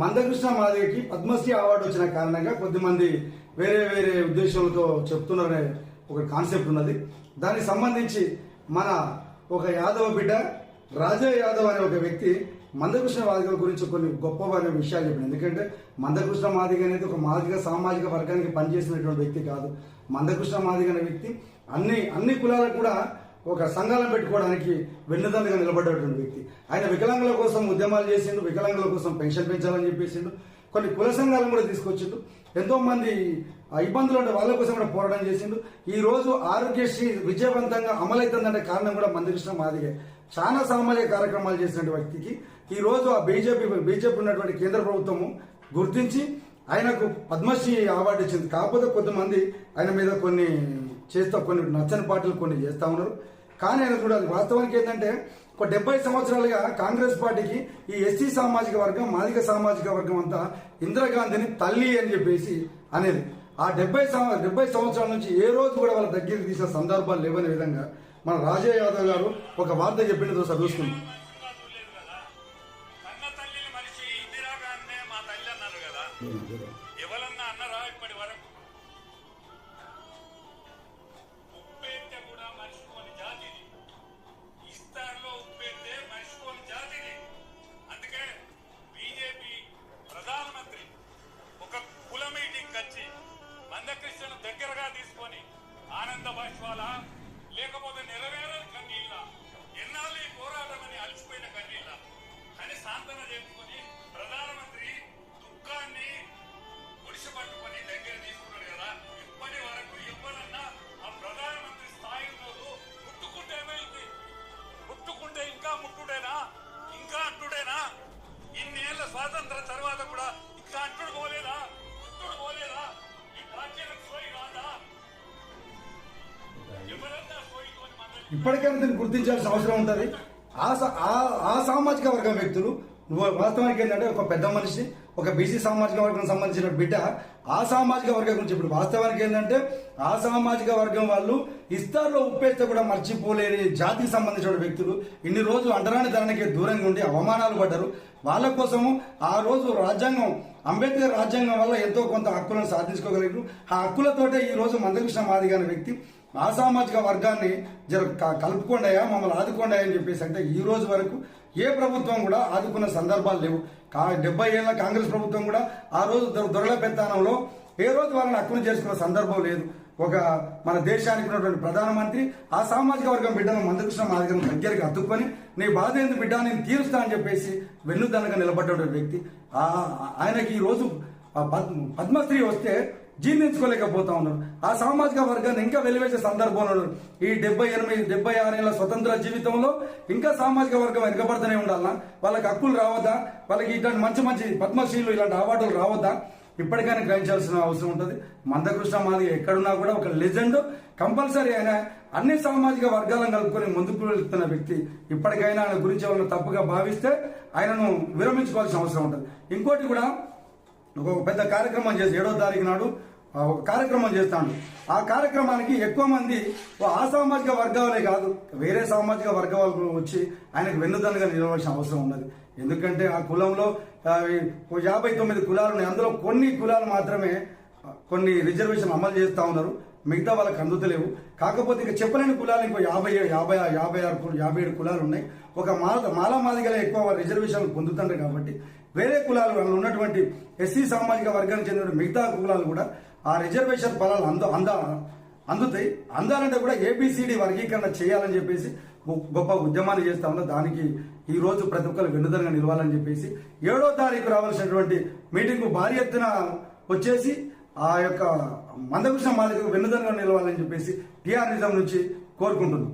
Mandakrishna మాదిగకి Padmashri award వచ్చిన కారణంగా కొద్దిమంది వేరే వేరే ఉద్దేశాలతో చెప్తున్నారనే ఒక కాన్సెప్ట్ ఉన్నది. దానికి సంబంధించి మన ఒక యాదవ బిడ్డ రాజా యాదవ్ అనే ఒక వ్యక్తి మందకృష్ణ మాదిగ గురించి కొన్ని గొప్పమైన విషయాలు చెప్పింది ఎందుకంటే మందకృష్ణ మాదిగ అనేది ఒక మాదిగ సామాజిక వర్గానికి పనిచేసినటువంటి వ్యక్తి కాదు. మందకృష్ణ మాదిగ అనే వ్యక్తి అన్ని అన్ని కులాలకు కూడా ఒక సంఘాలను పెట్టుకోవడానికి వెన్నుదన్నుగా నిలబడ్డటువంటి వ్యక్తి. ఆయన వికలాంగుల కోసం ఉద్యమాలు చేసిండు వికలాంగుల కోసం పెన్షన్ పెంచాలని చెప్పేసిండు. కొన్ని కుల సంఘాలను కూడా తీసుకొచ్చిండు. ఎంతో మంది ఇబ్బందులు ఉండే వాళ్ళ కోసం కూడా పోరాటం చేసిండు. ఈ రోజు ఆరోగ్యశ్రీ విజయవంతంగా అమలవుతుందనే కారణం కూడా మందికృష్ణ మాదిగే. చాలా సామాజిక కార్యక్రమాలు చేసిన వ్యక్తికి ఈ రోజు ఆ బీజేపీ బీజేపీ ఉన్నటువంటి కేంద్ర ప్రభుత్వము గుర్తించి ఆయనకు పద్మశ్రీ అవార్డు ఇచ్చింది. కాకపోతే కొంతమంది ఆయన మీద కొన్ని చేస్తా కొన్ని నచ్చని పార్టీలు కొన్ని చేస్తూ ఉన్నారు. కానీ ఆయన చూడాలి వాస్తవానికి ఏంటంటే ఒక డెబ్బై సంవత్సరాలుగా కాంగ్రెస్ పార్టీకి ఈ ఎస్సీ సామాజిక వర్గం మాదిక సామాజిక వర్గం అంతా ఇందిరాగాంధీని తల్లి అని చెప్పేసి అనేది. ఆ డెబ్బై డెబ్బై సంవత్సరాల నుంచి ఏ రోజు కూడా వాళ్ళ దగ్గరికి తీసిన సందర్భాలు లేవనే విధంగా మన రాజయ్య యాదవ్ గారు ఒక వార్త చెప్పిన ఒకసారి చూసుకుందాం. ఇందిరాగాంధీ మా తల్లి అన్నారు కదా. ఎవరన్నా అన్నారా ఇప్పటి వరకు? ఉప్పేస్తే కూడా మర్చిపోని జాతిది ఇస్తార్లో ఉప్పేస్తే మర్చిపోని జాతిది అందుకే బీజేపీ ప్రధానమంత్రి ఒక కుల మీటింగ్ వచ్చి మందకృష్ణను దగ్గరగా తీసుకొని ఆనంద బాష్పాల లేకపోతే నెరవేరని స్వాతంత్రం తర్వాత కూడా ఇంకా అంటుడు పోలేదా? అంటుడు పోలేదా? ఈ రాజ్యాలకు సోయి కాదా ఎవరన్నా సోయికొని ఇప్పటికైనా దీన్ని గుర్తించాల్సిన అవసరం ఉంటుంది. ఆ సామాజిక వర్గం వ్యక్తులు నువ్వు వాస్తవానికి ఏంటంటే ఒక పెద్ద మనిషి ఒక బీసీ సామాజిక వర్గం సంబంధించిన బిడ్డ ఆ సామాజిక వర్గం గురించి ఇప్పుడు వాస్తవానికి ఏంటంటే ఆ సామాజిక వర్గం వాళ్ళు ఇస్తార్లో ఉప్పేస్తే కూడా మర్చిపోలేని జాతికి సంబంధించిన వ్యక్తులు ఇన్ని రోజులు అంటరాని ధరణకి దూరంగా ఉండి అవమానాలు పడ్డారు. వాళ్ళ కోసము ఆ రోజు రాజ్యాంగం అంబేద్కర్ రాజ్యాంగం వల్ల ఎంతో కొంత హక్కులను సాధించుకోగలిగారు. ఆ హక్కులతోటే ఈ రోజు మందకృష్ణ మాదిగ అనే వ్యక్తి ఆ సామాజిక వర్గాన్ని జర కలుపుకోండాయా మమ్మల్ని ఆదుకోండాయా అని చెప్పేసి అంటే ఈ రోజు వరకు ఏ ప్రభుత్వం కూడా ఆదుకున్న సందర్భాలు లేవు. కా డెబ్బై ఏళ్ళ కాంగ్రెస్ ప్రభుత్వం కూడా ఆ రోజు దొరల పెత్తానంలో ఏ రోజు వాళ్ళని హక్కును చేసుకున్న సందర్భం లేదు. ఒక మన దేశానికి ఉన్నటువంటి ప్రధానమంత్రి ఆ సామాజిక వర్గం బిడ్డను మందకృష్ణ మాదిగను దగ్గరికి అతుక్కొని నీ బాధ ఎందుకు బిడ్డ నేను తీరుస్తా అని చెప్పేసి వెన్నుదనగా నిలబడ్డటువంటి వ్యక్తి. ఆ ఆయనకి ఈ రోజు పద్మశ్రీ వస్తే జీర్ణించుకోలేకపోతా ఉన్నారు. ఆ సామాజిక వర్గాన్ని ఇంకా వెలివేసే సందర్భంలో ఉన్నారు. ఈ డెబ్బై ఎనిమిది డెబ్బై ఆరేళ్ళ స్వతంత్ర జీవితంలో ఇంకా సామాజిక వర్గం వెనకబడుతూనే ఉండాలన్నా వాళ్ళకి హక్కులు రావద్దా? వాళ్ళకి ఇట్లాంటి మంచి మంచి పద్మశ్రీలు ఇలాంటి అవార్డులు రావద్దా? ఇప్పటికైనా గ్రహించాల్సిన అవసరం ఉంటుంది. మందకృష్ణ మాదిగ ఎక్కడున్నా కూడా ఒక లెజెండ్ కంపల్సరీ ఆయన అన్ని సామాజిక వర్గాలను కలుపుకొని ముందుకు వెళ్తున్న వ్యక్తి. ఇప్పటికైనా ఆయన గురించి ఎవరైనా తప్పుగా భావిస్తే ఆయనను విరమించుకోవాల్సిన అవసరం ఉంటుంది. ఇంకోటి కూడా ఒక పెద్ద కార్యక్రమం చేసి ఏడో తారీఖు నాడు ఒక కార్యక్రమం చేస్తాడు ఆ కార్యక్రమానికి ఎక్కువ మంది ఓ ఆ వర్గాలే కాదు వేరే సామాజిక వర్గాలు వచ్చి ఆయనకు వెన్నుదన్నుగా నిలవాల్సిన అవసరం ఉన్నది. ఎందుకంటే ఆ కులంలో యాభై తొమ్మిది కులాలు ఉన్నాయి అందులో కొన్ని కులాలు మాత్రమే కొన్ని రిజర్వేషన్ అమలు చేస్తూ ఉన్నారు. మిగతా వాళ్ళకి అందుతలేవు. కాకపోతే ఇక చెప్పలేని కులాలు ఇంకో యాభై యాభై యాభై ఆరు యాభై ఏడు కులాలు ఉన్నాయి. ఒక మాల మాల మాదిగలే ఎక్కువ రిజర్వేషన్ పొందుతుంటారు కాబట్టి వేరే కులాలు వాళ్ళు ఉన్నటువంటి ఎస్సీ సామాజిక వర్గానికి చెందిన మిగతా కులాలు కూడా ఆ రిజర్వేషన్ ఫలాలు అంద అంద అందుతాయి. అందాలంటే కూడా ఏబిసిడి వర్గీకరణ చేయాలని చెప్పేసి గొప్ప ఉద్యమాలు చేస్తా ఉన్నా. దానికి ఈ రోజు ప్రతి ఒక్కరు వెన్నుదనగా నిలవాలని చెప్పేసి ఏడో తారీఖు రావాల్సినటువంటి మీటింగ్ భారీ ఎత్తున వచ్చేసి ఆ యొక్క మందకృష్ణ మాదిక వెన్నుదనగా నిలవాలని చెప్పేసి టీఆర్ నిజం నుంచి కోరుకుంటున్నాం.